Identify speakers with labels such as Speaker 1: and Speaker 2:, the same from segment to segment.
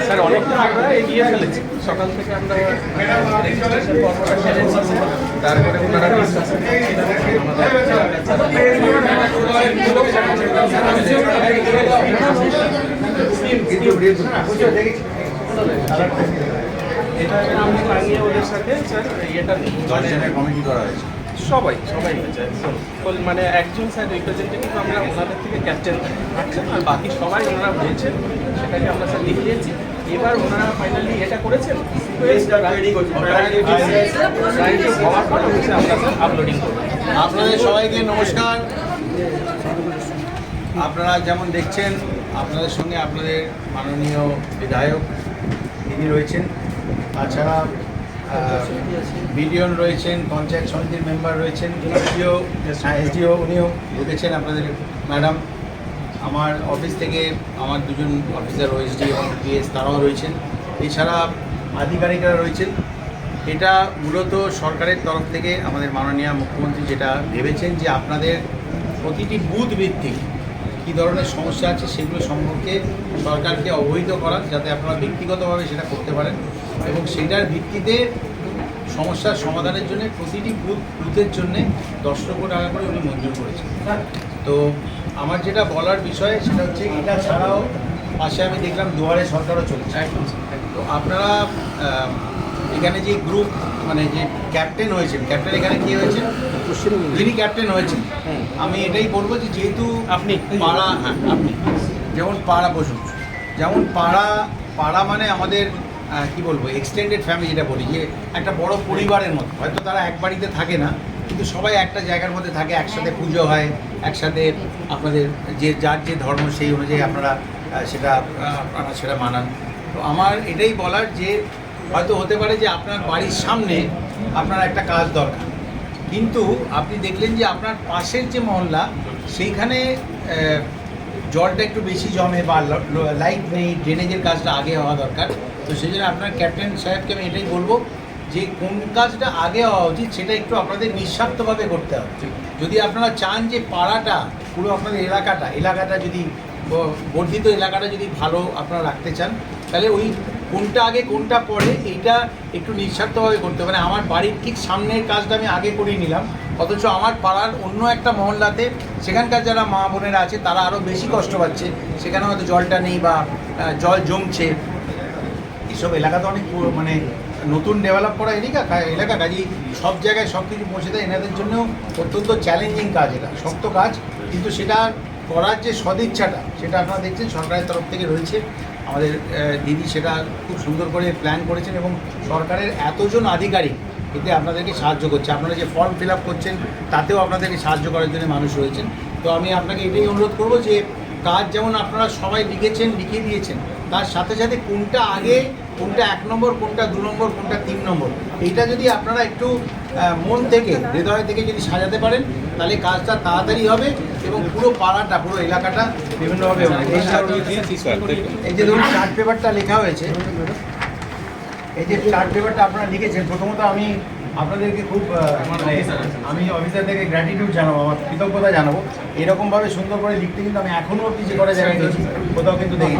Speaker 1: Sir অনেকটা আমরা এগিয়ে ফেলেছি সকাল থেকে আমরা তারপরে ওনারা বিশ্বাস এটা আমি বানিয়ে ওদের সাথে স্যার ইয়েটা নিই।
Speaker 2: দশ জনের কমিটি করা হয়েছে।
Speaker 1: সবাই সবাই হয়েছে মানে একজন স্যার রিপ্রেজেন্টেটিভ আমরা ওনাদের থেকে ক্যাপ্টেন আছেন আর বাকি সবাই ওনারা বলছেন সেটাকে আমরা স্যার লিখে দিয়েছি। এবার ওনারা ফাইনালি এটা করেছেন। হওয়ার পর হচ্ছে আমরা স্যার আপলোডিং করব।
Speaker 2: আপনাদের সবাইকে নমস্কার। আপনারা যেমন দেখছেন আপনাদের সঙ্গে আপনাদের মাননীয় বিধায়ক তিনি রয়েছেন তাছাড়া বিডিওন রয়েছেন, পঞ্চায়েত সমিতির মেম্বার রয়েছেন, এসডিও এসডিও উনিও ঢুকেছেন আপনাদের, ম্যাডাম, আমার অফিস থেকে আমার দুজন অফিসার ওএসডি এবং পিএস তারাও রয়েছেন। এছাড়া আধিকারিকরা রয়েছেন। এটা মূলত সরকারের তরফ থেকে আমাদের মাননীয় মুখ্যমন্ত্রী যেটা ভেবেছেন যে আপনাদের প্রতিটি বুথ ভিত্তিক কী ধরনের সমস্যা আছে সেগুলো সম্পর্কে সরকারকে অবহিত করা, যাতে আপনারা ব্যক্তিগতভাবে সেটা করতে পারেন। এবং সেটার ভিত্তিতে সমস্যার সমাধানের জন্য প্রতিটি বুথ বুথের জন্য দশ লক্ষ টাকা করে উনি মঞ্জুর করেছেন। তো আমার যেটা বলার বিষয় সেটা হচ্ছে এটা ছাড়াও পাশে আমি দেখলাম দুয়ারে সরকারও চলছে। তো আপনারা এখানে যে গ্রুপ মানে যে ক্যাপ্টেন হয়েছেন ক্যাপ্টেন এখানে কে হয়েছেন? যিনি ক্যাপ্টেন হয়েছেন। আমি এটাই বলব যে যেহেতু
Speaker 1: আপনি।
Speaker 2: পাড়া হ্যাঁ আপনি। যেমন পাড়া বসুন। যেমন পাড়া পাড়া মানে আমাদের কি বলব এক্সটেন্ডেড ফ্যামিলি যেটা বলি, যে একটা বড় পরিবারের মতো। হয়তো তারা এক বাড়িতে থাকে না, কিন্তু সবাই একটা জায়গার মধ্যে থাকে, একসাথে পুজো হয়, একসাথে আপনাদের যে, যার যে ধর্ম সেই অনুযায়ী আপনারা সেটা আপনারা সেটা মানান। তো আমার এটাই বলার যে, হয়তো হতে পারে যে আপনার বাড়ির সামনে আপনার একটা কাজ দরকার। কিন্তু আপনি দেখলেন যে আপনার পাশের যে মহল্লা, সেইখানে জলটা একটু বেশি জমে বা লাইট নেই ড্রেনেজের কাজটা আগে হওয়া দরকার। তো সেই জন্য আপনার ক্যাপ্টেন সাহেবকে আমি এটাই বলব যে কোন কাজটা আগে হওয়া উচিত সেটা একটু আপনাদের নিঃস্বার্থভাবে করতে হবে। যদি আপনারা চান যে পাড়াটা পুরো আপনাদের এলাকাটা এলাকাটা যদি বর্ধিত এলাকাটা যদি ভালো আপনারা রাখতে চান তাহলে ওই কোনটা আগে কোনটা পরে এইটা একটু নিঃস্বার্থভাবে করতে মানে আমার বাড়ির ঠিক সামনের কাজটা আমি আগে করিয়ে নিলাম। অথচ আমার পাড়ার অন্য একটা মহল্লাতে সেখানকার যারা মা বোনেরা আছে, তারা আরও বেশি কষ্ট পাচ্ছে। সেখানে হয়তো জলটা নেই বা জল জমছে। এইসব এলাকা তো অনেক মানে নতুন ডেভেলপ করা এলাকা এলাকা কাজেই সব জায়গায় সব কিছু পৌঁছে দেয়। এনাদের জন্য অত্যন্ত চ্যালেঞ্জিং কাজ এটা, শক্ত কাজ। কিন্তু সেটা করার যে সদিচ্ছাটা, সেটা আপনারা দেখছেন, সরকারের তরফ থেকে রয়েছে। আমাদের দিদি সেটা খুব সুন্দর করে প্ল্যান করেছেন এবং সরকারের এতজন আধিকারিক এতে আপনাদেরকে সাহায্য করছে আপনারা যে ফর্ম ফিল আপ করছেন তাতেও আপনাদেরকে সাহায্য করার জন্য মানুষ রয়েছেন তো আমি আপনাকে এটাই অনুরোধ করব যে কাজ যেমন আপনারা সবাই লিখেছেন লিখে দিয়েছেন তার সাথে সাথে কোনটা আগে কোনটা এক নম্বর কোনটা দু নম্বর কোনটা তিন নম্বর এইটা যদি আপনারা একটু মন থেকে হৃদয় থেকে যদি সাজাতে পারেন তাহলে কাজটা তাড়াতাড়ি হবে এবং পুরো পাড়াটা পুরো এলাকাটা বিভিন্নভাবে। এই যে ধরুন চার্ট পেপারটা লেখা হয়েছে এই যে চার্ট পেপারটা আপনারা লিখেছেন প্রথমত আমি আপনাদেরকে খুব মানে আমি অফিসারদেরকে গ্র্যাটিটিউড জানাব আমার কৃতজ্ঞতা জানাব। এরকমভাবে সুন্দর করে লিখতে কিন্তু আমি এখনও অব্দি যে কটা জায়গায় গেছি কোথাও কিন্তু দেখি।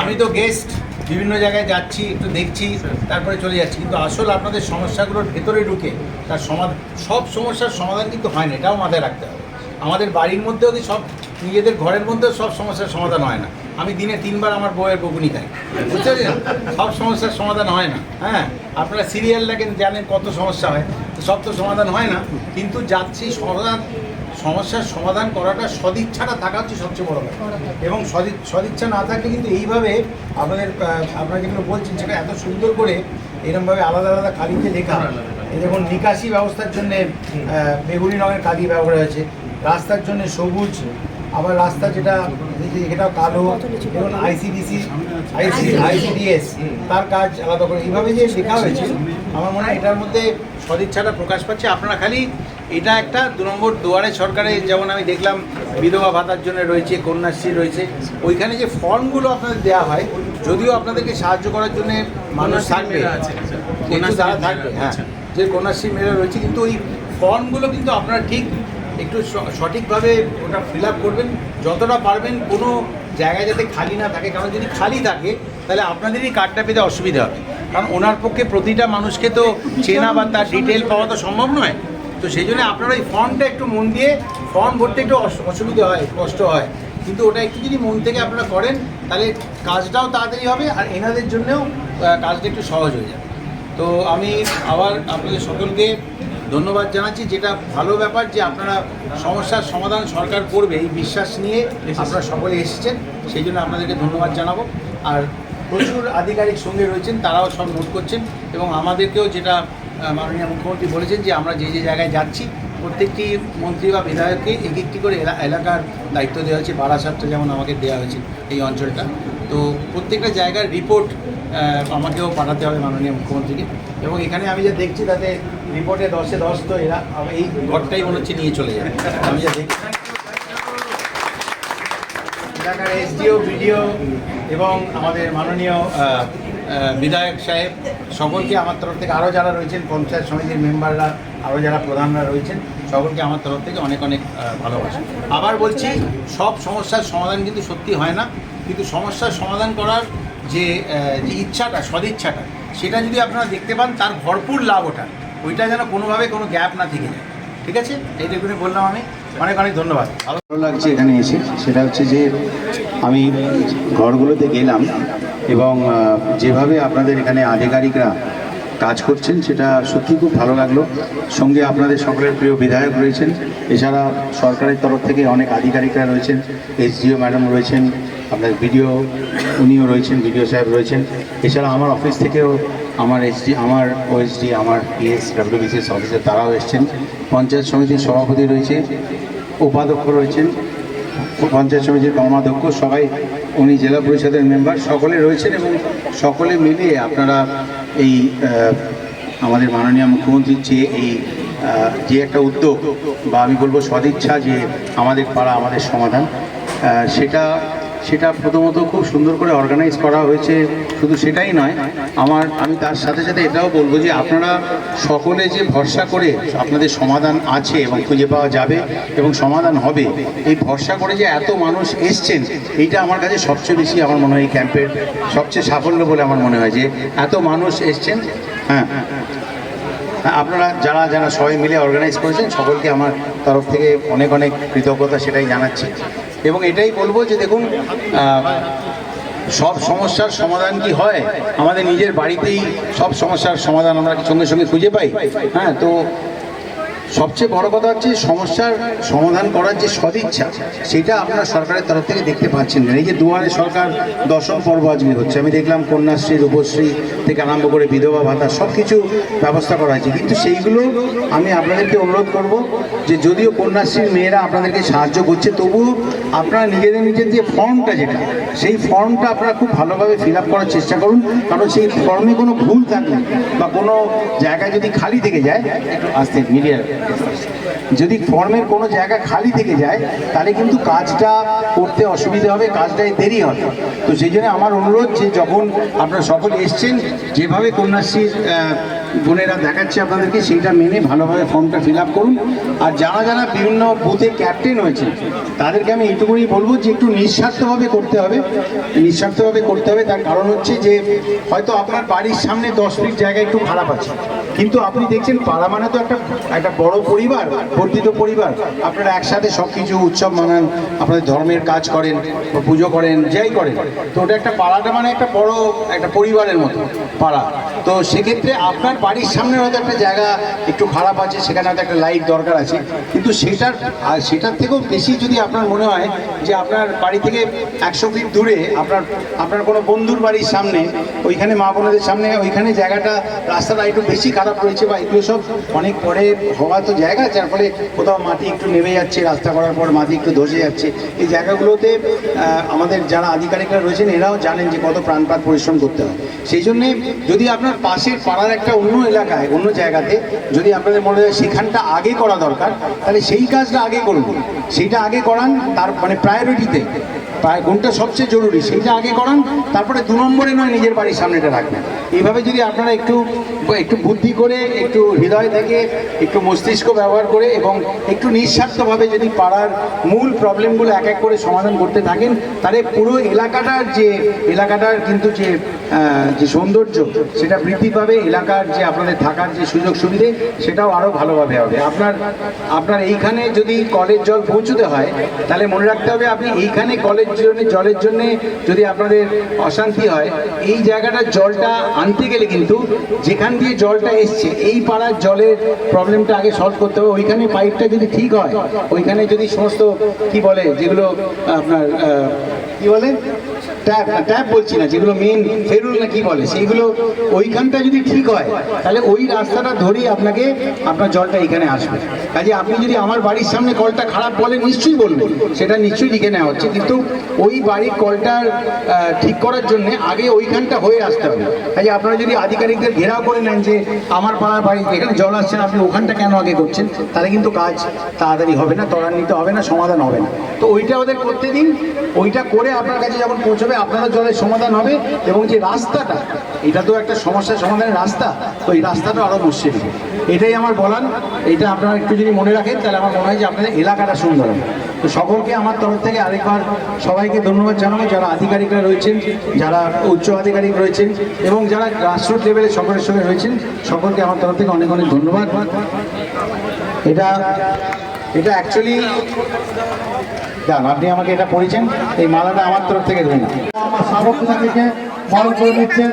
Speaker 2: আমি তো গেস্ট বিভিন্ন জায়গায় যাচ্ছি একটু দেখছি তারপরে চলে যাচ্ছি। কিন্তু আসল আপনাদের সমস্যাগুলোর ভেতরে ঢুকে তার সমাধান সব সমস্যার সমাধান কিন্তু হয় না এটাও মাথায় রাখতে হবে। আমাদের বাড়ির মধ্যেও কি সব নিজেদের ঘরের মধ্যেও সব সমস্যার সমাধান হয় না। আমি দিনে তিনবার আমার বউয়ের বকুনি খাই। বুঝতে পারছেন? সব সমস্যার সমাধান হয় না। হ্যাঁ? আপনারা সিরিয়াল দেখেন জানেন কত সমস্যা হয়। সব তো সমাধান হয় না। কিন্তু যাচ্ছি সমাধান, সমস্যার সমাধান করাটা সদিচ্ছাটা থাকা হচ্ছে সবচেয়ে বড় ব্যাপার। এবং সদি- সদিচ্ছা না থাকলে কিন্তু এইভাবে আপনাদের আপনারা যেগুলো বলছেন সেটা এত সুন্দর করে এরকমভাবে আলাদা আলাদা কালিতে লেখা। এই দেখুন, নিকাশি ব্যবস্থার জন্যে বেগুনি রঙের কালি ব্যবহার হয়েছে। রাস্তার জন্য সবুজ, আবার রাস্তা যেটা এটাও কালো এবং আইসিডিসি আইসি আইসিডিএস তার কাজ আলাদা করে। এইভাবে যে লেখা হয়েছে আমার মনে হয় এটার মধ্যে সদিচ্ছাটা প্রকাশ পাচ্ছে। আপনারা খালি এটা একটা দু নম্বর দুয়ারে সরকারে যেমন আমি দেখলাম বিধবা ভাতার জন্য রয়েছে কন্যাশ্রী রয়েছে। ওইখানে যে ফর্মগুলো আপনাদের দেওয়া হয় যদিও আপনাদেরকে সাহায্য করার জন্য মানুষ থাকবে।
Speaker 1: আছে।
Speaker 2: তারা থাকবে হ্যাঁ
Speaker 3: যে কন্যাশ্রী মেয়েরা রয়েছে কিন্তু ওই ফর্মগুলো কিন্তু আপনারা ঠিক একটু সঠিকভাবে ওটা ফিল আপ করবেন। যতটা পারবেন কোনো জায়গায় যাতে খালি না থাকে। কারণ যদি খালি থাকে, তাহলে আপনাদেরই কার্ডটা পেতে অসুবিধা হবে। কারণ ওনার পক্ষে প্রতিটা মানুষকে তো চেনা বা তার ডিটেল পাওয়া তো সম্ভব নয়। তো সেই জন্য আপনারা ওই ফর্মটা একটু মন দিয়ে ফর্ম ভরতে একটু অস- অসুবিধা হয়, কষ্ট হয়। কিন্তু ওটা একটু যদি মন থেকে আপনারা করেন, তাহলে কাজটাও তাড়াতাড়ি হবে আর এনাদের জন্যও কাজটা একটু সহজ হয়ে যাবে। তো আমি আবার আপনাদের সকলকে ধন্যবাদ জানাচ্ছি। যেটা ভালো ব্যাপার যে আপনারা সমস্যার সমাধান সরকার করবে এই বিশ্বাস নিয়ে আপনারা সকলে এসেছেন। সেই জন্য আপনাদেরকে ধন্যবাদ জানাব। আর প্রচুর আধিকারিক সঙ্গে রয়েছেন, তারাও সব নোট করছেন এবং আমাদেরকেও যেটা মাননীয় মুখ্যমন্ত্রী বলেছেন যে আমরা যে যে জায়গায় যাচ্ছি, প্রত্যেকটি মন্ত্রী বা বিধায়ককে এক একটি করে এলা- এলাকার দায়িত্ব দেওয়া হয়েছে, বারাসাতটা যেমন আমাকে দেওয়া হয়েছে এই অঞ্চলটা। তো প্রত্যেকটা জায়গার রিপোর্ট আমাকেও পাঠাতে হবে মাননীয় মুখ্যমন্ত্রীকে। এবং এখানে আমি যা দেখছি তাতে রিপোর্টে দশে দশ তো এরা আম- এই ঘরটাই মনে হচ্ছে নিয়ে চলে যাবে। আমি যা দেখছি এলাকার এসডিও, বিডিও এবং আমাদের মাননীয় বিধায়ক সাহেব, সকলকে আমার তরফ থেকে আরও যারা রয়েছেন, পঞ্চায়েত সমিতির মেম্বাররা, আরও যারা প্রধানরা রয়েছেন, সকলকে আমার তরফ থেকে অনেক অনেক ভালোবাসা। আবার বলছি, সব সমস্যার সমাধান কিন্তু সত্যি হয় না। কিন্তু সমস্যার সমাধান করার যে ইচ্ছাটা, সদিচ্ছাটা, সেটা যদি আপনারা দেখতে পান, তার ভরপুর লাভ ওটা। ওইটা যেন কোনোভাবে কোনো গ্যাপ না থেকে যায়। ঠিক আছে? এইটুকুনি বললাম আমি। অনেক অনেক ধন্যবাদ। ভালো
Speaker 2: লাগছে এখানে এসে। সেটা হচ্ছে যে, আমি ঘরগুলোতে গেলাম এবং যেভাবে আপনাদের এখানে আধিকারিকরা কাজ করছেন, সেটা সত্যি খুব ভালো লাগল। সঙ্গে আপনাদের সকলের প্রিয় বিধায়ক রয়েছেন। এছাড়া সরকারের তরফ থেকে অনেক আধিকারিকরা রয়েছেন। এসডিও ম্যাডাম রয়েছেন, আপনার বিডিও, উনিও রয়েছেন, বিডিও সাহেব রয়েছেন। এছাড়া আমার অফিস থেকেও আমার এসডি, আমার ওএসডি, আমার পিএস, ডাব্লিউবিসিএস অফিসার তারাও এসছেন। পঞ্চায়েত সমিতির সভাপতি রয়েছে, উপাধ্যক্ষ রয়েছেন পঞ্চায়েত সমিতির কর্মাধ্যক্ষ, সবাই, উনি জেলা পরিষদের মেম্বার, সকলে রয়েছেন এবং সকলে মিলে আপনারা এই আমাদের মাননীয় মুখ্যমন্ত্রীর যে এই যে একটা উদ্যোগ বা আমি বলব সদিচ্ছা যে আমাদের পাড়া, আমাদের সমাধান সেটা সেটা প্রথমত খুব সুন্দর করে অর্গানাইজ করা হয়েছে শুধু সেটাই নয় আমার আমি তার সাথে সাথে এটাও বলব যে আপনারা সকলে যে ভরসা করে আপনাদের সমাধান আছে এবং খুঁজে পাওয়া যাবে এবং সমাধান হবে এই ভরসা করে যে এত মানুষ এসছেন এইটা আমার কাছে সবচেয়ে বেশি আমার মনে হয় এই ক্যাম্পের সবচেয়ে সাফল্য বলে আমার মনে হয় যে এত মানুষ এসছেন হ্যাঁ। হ্যাঁ, আপনারা যারা যারা সবাই মিলে অর্গানাইজ করেছেন সকলকে আমার তরফ থেকে অনেক অনেক কৃতজ্ঞতা সেটাই জানাচ্ছি। এবং এটাই বলব যে দেখুন সব সমস্যার সমাধান কি হয়? আমাদের নিজের বাড়িতেই সব সমস্যার সমাধান আমরা সঙ্গে সঙ্গে খুঁজে পাই। হ্যাঁ তো সবচেয়ে বড় কথা হচ্ছে সমস্যার সমাধান করার যে সদিচ্ছা, সেটা আপনারা সরকারের তরফ থেকে দেখতে পাচ্ছেন না। এই যে দুয়ারে সরকার দশম পর্ব আজকে হচ্ছে। আমি দেখলাম কন্যাশ্রী, রূপশ্রী থেকে আরম্ভ করে বিধবা ভাতা সব কিছু ব্যবস্থা করা হয়েছে। কিন্তু সেইগুলো আমি আপনাদেরকে অনুরোধ করব যে যদিও কন্যাশ্রীর মেয়েরা আপনাদেরকে সাহায্য করছে, তবুও আপনারা নিজেদের নিজের যে ফর্মটা যেটা, সেই ফর্মটা আপনারা খুব ভালোভাবে ফিল আপ করার চেষ্টা করুন। কারণ সেই ফর্মে কোনো ভুল থাকলে বা কোনো জায়গায় যদি খালি থেকে যায় আসতে মিডিয়ার যদি ফর্মের কোনো জায়গা খালি থেকে যায়, তাহলে কিন্তু কাজটা করতে অসুবিধা হবে, কাজটায় দেরি হবে। তো সেই জন্য আমার অনুরোধ যে যখন আপনারা সকলে এসছেন, যেভাবে কন্যাশ্রীর বোনেরা দেখাচ্ছে আপনাদেরকে, সেইটা মেনে ভালোভাবে ফর্মটা ফিল করুন। আর যারা যারা বিভিন্ন বুথে ক্যাপ্টেন হয়েছে, তাদেরকে আমি এইটুকুনি বলব যে একটু নিঃস্বার্থভাবে করতে হবে। নিঃস্বার্থভাবে করতে হবে, তার কারণ হচ্ছে যে হয়তো আপনার বাড়ির সামনে দশ ফিট জায়গা একটু খারাপ আছে। কিন্তু আপনি দেখছেন পাড়া মানে তো একটা একটা বড় পরিবার, বর্ধিত পরিবার। আপনারা একসাথে সব কিছু উৎসব মানান, আপনাদের ধর্মের কাজ করেন, পুজো করেন, যাই করেন। তো ওটা একটা পাড়াটা মানে একটা বড়, একটা পরিবারের মতো পাড়া। তো সেক্ষেত্রে আপনার বাড়ির সামনে হয়তো একটা জায়গা একটু খারাপ আছে, সেখানে হয়তো একটা লাইট দরকার আছে। কিন্তু সেটার, আর সেটার থেকেও বেশি যদি আপনার মনে হয় যে আপনার বাড়ি থেকে একশো ফিট দূরে, আপনার আপনার কোনো বন্ধুর বাড়ির সামনে, ওইখানে মা বোনদের সামনে, ওইখানে জায়গাটা রাস্তাটা একটু বেশি খারাপ রয়েছে বা এগুলো সব অনেক পরে হওয়া তো জায়গা যার ফলে কোথাও মাটি একটু নেমে যাচ্ছে, রাস্তা করার পর মাটি একটু ধসে যাচ্ছে। এই জায়গাগুলোতে আমাদের যারা আধিকারিকরা রয়েছেন, এরাও জানেন যে কত প্রাণপাত পরিশ্রম করতে হয়। সেই জন্যে যদি আপনার পাশের পাড়ার একটা অন্য এলাকায়, অন্য জায়গাতে যদি আপনাদের মনে হয় সেখানটা আগে করা দরকার, তাহলে সেই কাজটা আগে করুন। সেইটা আগে করান, তার মানে প্রায়োরিটিতে পা- কোনটা সবচেয়ে জরুরি সেইটা আগে করান, তারপরে দু নম্বরে নয়, নিজের বাড়ির সামনেটা রাখবেন। এইভাবে যদি আপনারা একটু একটু বুদ্ধি করে, একটু হৃদয় থেকে একটু মস্তিষ্ক ব্যবহার করে এবং একটু নিঃস্বার্থভাবে যদি পাড়ার মূল প্রবলেমগুলো এক এক করে সমাধান করতে থাকেন, তাহলে পুরো এলাকাটার যে, এলাকাটার কিন্তু যে যে সৌন্দর্য, সেটা বৃদ্ধি পাবে, এলাকার যে আপনাদের থাকার যে সুযোগ সুবিধে, সেটাও আরও ভালোভাবে হবে। আপনার আপনার এইখানে যদি কলের জল পৌঁছতে হয়, তাহলে মনে রাখতে হবে আপনি এইখানে কলের জন্য জলের জন্য যদি আপনাদের অশান্তি হয়, এই জায়গাটা জলটা আনতে গেলে কিন্তু যেখান দিয়ে জলটা এসছে, এই পাড়ার জলের প্রবলেমটা আগে সলভ করতে হবে। ওইখানে পাইপটা যদি ঠিক হয়, ওইখানে যদি সমস্ত, কি বলে, যেগুলো আপনার কি বলে? ট্যাপ ট্যাপ বলছি না, যেগুলো মেন ফেরুল না কি বলে, সেইগুলো ওইখানটা যদি ঠিক হয়, তাহলে ওই রাস্তাটা ধরেই আপনাকে, আপনার জলটা এখানে আসবে। কাজে আপনি যদি আমার বাড়ির সামনে কলটা খারাপ বলেন, নিশ্চয়ই বলবেন, সেটা নিশ্চয়ই লিখে নেওয়া হচ্ছে। কিন্তু ওই বাড়ির কলটার ঠিক করার জন্য আগে ওইখানটা হয়ে আসতে হবে। কাজে আপনারা যদি আধিকারিকদের ঘেরাও করে নেন যে, আমার পাড়ার বাড়ি, এখানে জল আসছে আপনি ওখানটা কেন আগে করছেন? তাহলে কিন্তু কাজ তাড়াতাড়ি হবে না, ত্বরান্বিত হবে না, সমাধান হবে না। তো ওইটা ওদের করতে দিন ওইটা করে আপনার কাছে যখন পৌঁছবে আপনারও জলের সমাধান হবে এবং যে রাস্তাটা, এটা তো একটা সমস্যার সমাধানের রাস্তা, তো এই রাস্তাটা আরও মুশকিল এটাই আমার বলার, এটা আপনারা একটু যদি মনে রাখেন, তাহলে আমার মনে হয় যে আপনাদের এলাকাটা সুন্দর হবে। তো সকলকে আমার তরফ থেকে আরেকবার সবাইকে ধন্যবাদ জানাব, যারা আধিকারিকরা রয়েছেন, যারা উচ্চ আধিকারিক রয়েছেন, এবং যারা গ্রাসরুট লেভেলে সকলের সঙ্গে রয়েছেন, সকলকে আমার তরফ থেকে অনেক অনেক ধন্যবাদ। এটা এটা অ্যাকচুয়ালি যান, আপনি আমাকে এটা পড়েছেন এই মালাটা আমার তরফ থেকে ধরে না
Speaker 4: আমার স্মারক থেকে বরণ করে নিচ্ছেন